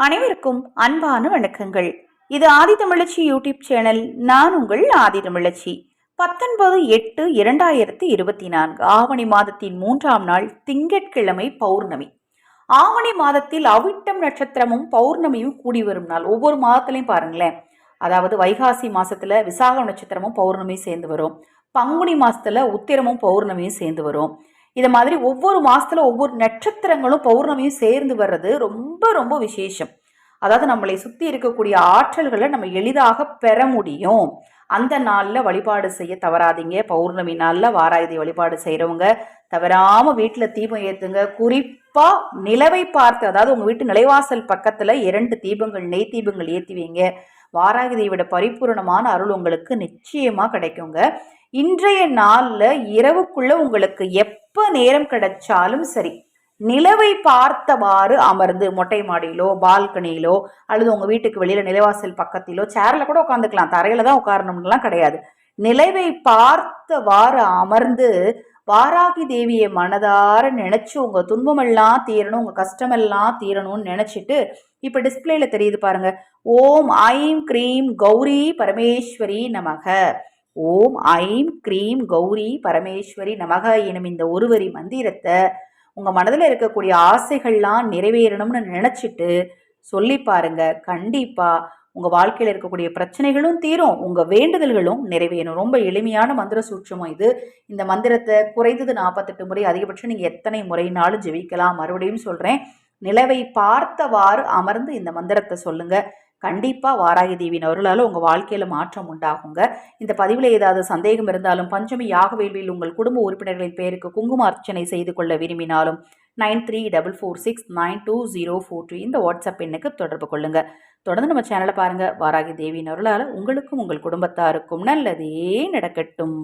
அனைவருக்கும் அன்பான வணக்கங்கள். இது ஆதித்தமிழச்சி யூடியூப் சேனல். நான் உங்கள் ஆதித்தமிழச்சி பத்தொன்பது எட்டு இரண்டாயிரத்தி இருபத்தி நான்கு ஆவணி மாதத்தின் மூன்றாம் நாள் திங்கட்கிழமை பௌர்ணமி. ஆவணி மாதத்தில் அவிட்டம் நட்சத்திரமும் பௌர்ணமியும் கூடி வரும் நாள். ஒவ்வொரு மாதத்துலையும் பாருங்களேன். அதாவது வைகாசி மாசத்துல விசாக நட்சத்திரமும் பௌர்ணமியும் சேர்ந்து வரும். பங்குனி மாசத்துல உத்திரமும் பௌர்ணமியும் சேர்ந்து வரும். இது மாதிரி ஒவ்வொரு மாசத்துல ஒவ்வொரு நட்சத்திரங்களும் பௌர்ணமியும் சேர்ந்து வர்றது ரொம்ப ரொம்ப விசேஷம். அதாவது நம்மளை சுற்றி இருக்கக்கூடிய ஆற்றல்களை நம்ம எளிதாக பெற முடியும். அந்த நாளில் வழிபாடு செய்ய தவறாதீங்க. பௌர்ணமி நாளில் வாராயுதி வழிபாடு செய்கிறவங்க தவறாமல் வீட்டில் தீபம் ஏற்றுங்க குறிப்பாக நிலவை பார்த்து அதாவது உங்கள் வீட்டு நிலைவாசல் பக்கத்தில் இரண்டு தீபங்கள் நெய் தீபங்கள் ஏற்றி வைங்க. விட பரிபூர்ணமான அருள் உங்களுக்கு நிச்சயமாக கிடைக்குங்க. இன்றைய நாளில் இரவுக்குள்ள உங்களுக்கு எப்போ நேரம் கிடைச்சாலும் சரி நிலவை பார்த்தவாறு அமர்ந்து மொட்டை மாடியிலோ பால்கனியிலோ அல்லது உங்கள் வீட்டுக்கு வெளியில் நிலவாசல் பக்கத்திலோ சேரில் கூட உட்காந்துக்கலாம் தரையில் தான் உட்காரணும்லாம் கிடையாது. நிலவை பார்த்தவாறு அமர்ந்து வாராகி தேவியை மனதார நினச்சி உங்கள் துன்பமெல்லாம் தீரணும் உங்கள் கஷ்டமெல்லாம் தீரணும்னு நினச்சிட்டு இப்போ டிஸ்பிளேல தெரியுது பாருங்க. ஓம் ஐம் க்ரீம் கௌரி பரமேஸ்வரி நமக. ஓம் ஐம் க்ரீம் கௌரி பரமேஸ்வரி நமக எனும் இந்த ஒருவரி மந்திரத்தை உங்கள் மனதில் இருக்கக்கூடிய ஆசைகள்லாம் நிறைவேறணும்னு நினச்சிட்டு சொல்லி பாருங்க. கண்டிப்பாக உங்கள் வாழ்க்கையில் இருக்கக்கூடிய பிரச்சனைகளும் தீரும் உங்கள் வேண்டுதல்களும் நிறைவேறும். ரொம்ப எளிமையான மந்திர சூட்சமும் இது. இந்த மந்திரத்தை குறைந்தது நாற்பத்தெட்டு முறை அதிகபட்சம் நீங்கள் எத்தனை முறைனாலும் ஜெபிக்கலாம். மறுபடியும் சொல்கிறேன் நிலவை பார்த்தவாறு அமர்ந்து இந்த மந்திரத்தை சொல்லுங்கள் கண்டிப்பாக வாராகி தேவியின் அருளால் உங்கள் வாழ்க்கையில் மாற்றம் உண்டாகுங்க. இந்த பதிவில் ஏதாவது சந்தேகம் இருந்தாலும் பஞ்சமி யாக வேள்வியில் உங்கள் குடும்ப உறுப்பினர்களின் பேருக்கு குங்கும அர்ச்சனை செய்து கொள்ள விரும்பினாலும் nine three double four six nine two zero four two இந்த வாட்ஸ்அப் எண்ணுக்கு தொடர்பு கொள்ளுங்கள் தொடர்ந்து நம்ம சேனலை பாருங்கள் வாராகி தேவியின் அருளால் உங்களுக்கும் உங்கள் குடும்பத்தாருக்கும் நல்லதே நடக்கட்டும்.